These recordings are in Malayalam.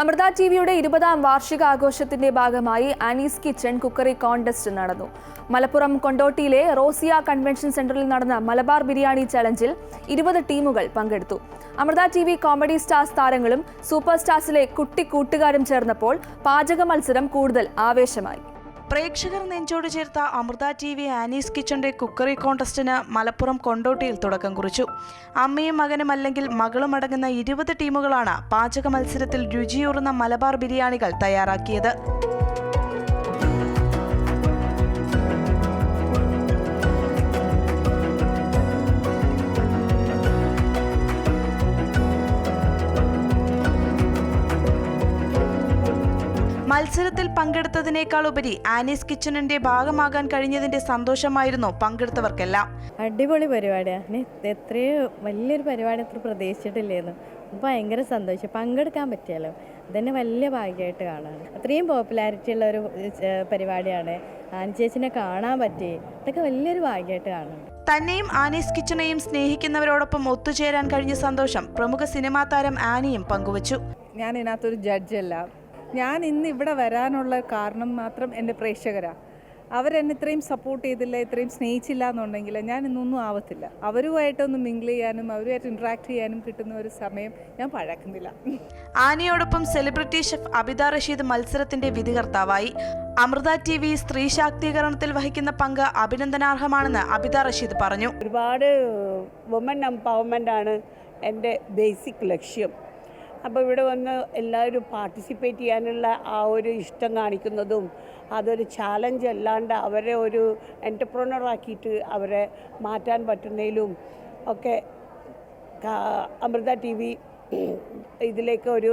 അമൃത ടി വിയുടെ ഇരുപതാം വാർഷികാഘോഷത്തിന്റെ ഭാഗമായി ആനീസ് കിച്ചൺ കുക്കറി കോണ്ടസ്റ്റ് നടന്നു. മലപ്പുറം കൊണ്ടോട്ടിയിലെ റോസിയ കൺവെൻഷൻ സെന്ററിൽ നടന്ന മലബാർ ബിരിയാണി ചലഞ്ചിൽ ഇരുപത് ടീമുകൾ പങ്കെടുത്തു. Amrita T V comedy stars താരങ്ങളും സൂപ്പർ സ്റ്റാർസിലെ കുട്ടി കൂട്ടുകാരും ചേർന്നപ്പോൾ പാചക മത്സരം കൂടുതൽ ആവേശമായി. പ്രേക്ഷകർ നെഞ്ചോട് ചേർത്ത അമൃത ടി വി ആനീസ് കിച്ചന്റെ കുക്കറി കോൺടെസ്റ്റിന് മലപ്പുറം കൊണ്ടോട്ടിയിൽ തുടക്കം കുറിച്ചു. അമ്മയും മകനും അല്ലെങ്കിൽ മകളും അടങ്ങുന്ന ഇരുപത് ടീമുകളാണ് പാചക മത്സരത്തിൽ രുചിയൂറുന്ന മലബാർ ബിരിയാണികൾ തയ്യാറാക്കിയത്. മത്സരത്തിൽ പങ്കെടുത്തതിനേക്കാൾ ഉപരി ആനീസ് കിച്ചണിന്റെ ഭാഗമാകാൻ കഴിഞ്ഞതിന്റെ സന്തോഷമായിരുന്നു പങ്കെടുത്തവർക്കെല്ലാം. അടിപൊളി പരിപാടിയാണ് എത്രയോ വലിയൊരു പരിപാടി അത്ര പ്രതീക്ഷിച്ചിട്ടില്ലായിരുന്നു ഭയങ്കര സന്തോഷം. പങ്കെടുക്കാൻ പറ്റിയല്ലോ. ഇതന്നെ വലിയ ഭാഗ്യമായിട്ട് കാണാണ് അത്രയും പോപ്പുലാരിറ്റി ഉള്ള ഒരു പരിപാടിയാണ്. ആൻചേച്ചിനെ കാണാൻ പറ്റി. അതൊക്കെ വലിയൊരു ഭാഗ്യമായിട്ട് കാണുന്നുണ്ട് തന്നെയും ആനീസ് കിച്ചണയും സ്നേഹിക്കുന്നവരോടൊപ്പം ഒത്തുചേരാൻ കഴിഞ്ഞ സന്തോഷം പ്രമുഖ സിനിമാ താരം ആനിയും പങ്കുവച്ചു. ഞാൻ ഇതിനകത്തൊരു ജഡ്ജല്ല ഞാൻ ഇന്ന് ഇവിടെ വരാനുള്ള കാരണം മാത്രം എന്റെ പ്രേക്ഷകരാണ് അവരെന്നെ ഇത്രയും സപ്പോർട്ട് ചെയ്തില്ല ഇത്രയും സ്നേഹിച്ചില്ല എന്നുണ്ടെങ്കിൽ ഞാൻ ഇന്നൊന്നും ആവത്തില്ല. അവരുമായിട്ടൊന്ന് മിങ്കിൾ ചെയ്യാനും അവരുമായിട്ട് ഇൻട്രാക്ട് ചെയ്യാനും കിട്ടുന്ന ഒരു സമയം ഞാൻ പഴക്കുന്നില്ല. ആനയോടൊപ്പം സെലിബ്രിറ്റി ഷെഫ് അബിത റഷീദ് മത്സരത്തിന്റെ വിധികർത്താവായി. അമൃത ടി വി സ്ത്രീ ശാക്തീകരണത്തിൽ വഹിക്കുന്ന പങ്ക് അഭിനന്ദനാർഹമാണെന്ന് അബിത റഷീദ് പറഞ്ഞു. ഒരുപാട് വുമൻ എംപവർമെന്റ് ആണ് എന്റെ ബേസിക് ലക്ഷ്യം. അപ്പോൾ ഇവിടെ വന്ന് എല്ലാവരും പാർട്ടിസിപ്പേറ്റ് ചെയ്യാനുള്ള ആ ഒരു ഇഷ്ടം കാണിക്കുന്നതും അതൊരു ചാലഞ്ച് അല്ലാണ്ട് അവരെ ഒരു എന്റർപ്രണറാക്കിയിട്ട് അവരെ മാറ്റാൻ പറ്റുന്നതിലും ഒക്കെ അമൃത ടി വി ഇതിലേക്ക് ഒരു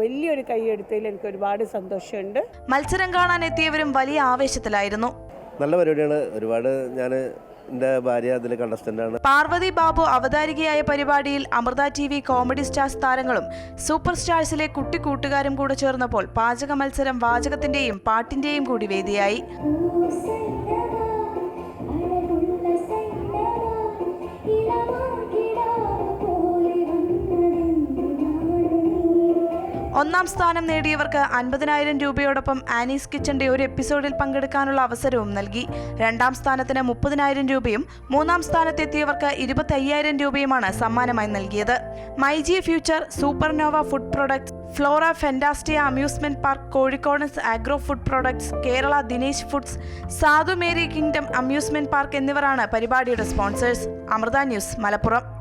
വലിയൊരു കൈയെടുത്തതിൽ എനിക്ക് ഒരുപാട് സന്തോഷമുണ്ട്. മത്സരം കാണാൻ എത്തിയവരും വലിയ ആവേശത്തിലായിരുന്നു. നല്ല പരിപാടിയാണ്. ഒരുപാട് ഞാൻ എന്റെ ഭാര്യ അതിൽ കണ്ടസ്റ്റന്റാണ് പാർവതി ബാബു അവതാരികയായ പരിപാടിയിൽ Amrita T V comedy stars താരങ്ങളും സൂപ്പർ സ്റ്റാർസിലെ കുട്ടി കൂട്ടുകാരും കൂടെ ചേർന്നപ്പോൾ പാചക മത്സരം വാചകത്തിന്റെയും പാട്ടിന്റെയും കൂടി വേദിയായി. ഒന്നാം സ്ഥാനം നേടിയവർക്ക് അൻപതിനായിരം രൂപയോടൊപ്പം ആനീസ് കിച്ചന്റെ ഒരു എപ്പിസോഡിൽ പങ്കെടുക്കാനുള്ള അവസരവും നൽകി. രണ്ടാം സ്ഥാനത്തിന് മുപ്പതിനായിരം രൂപയും മൂന്നാം സ്ഥാനത്തെത്തിയവർക്ക് ഇരുപത്തി അയ്യായിരം രൂപയുമാണ് സമ്മാനമായി നൽകിയത്. MyG future supernova food products flora fantasia amusement park Kozhikodans agro food products Kerala Dinesh foods Sadhu Mary kingdom amusement park എന്നിവരാണ് പരിപാടിയുടെ സ്പോൺസേഴ്സ്. അമൃത ന്യൂസ് മലപ്പുറം.